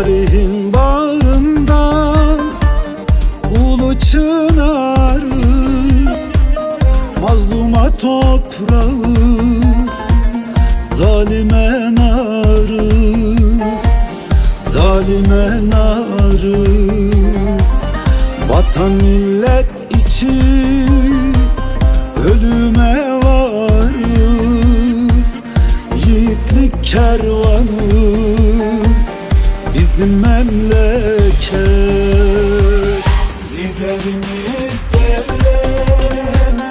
Tarihin bağrından Ulu çınarız Mazluma toprağız Zalime narız Zalime narız. Vatan millet için Ölüme varız Yiğitlik kervanı bizim memleket. Liderimiz devlet.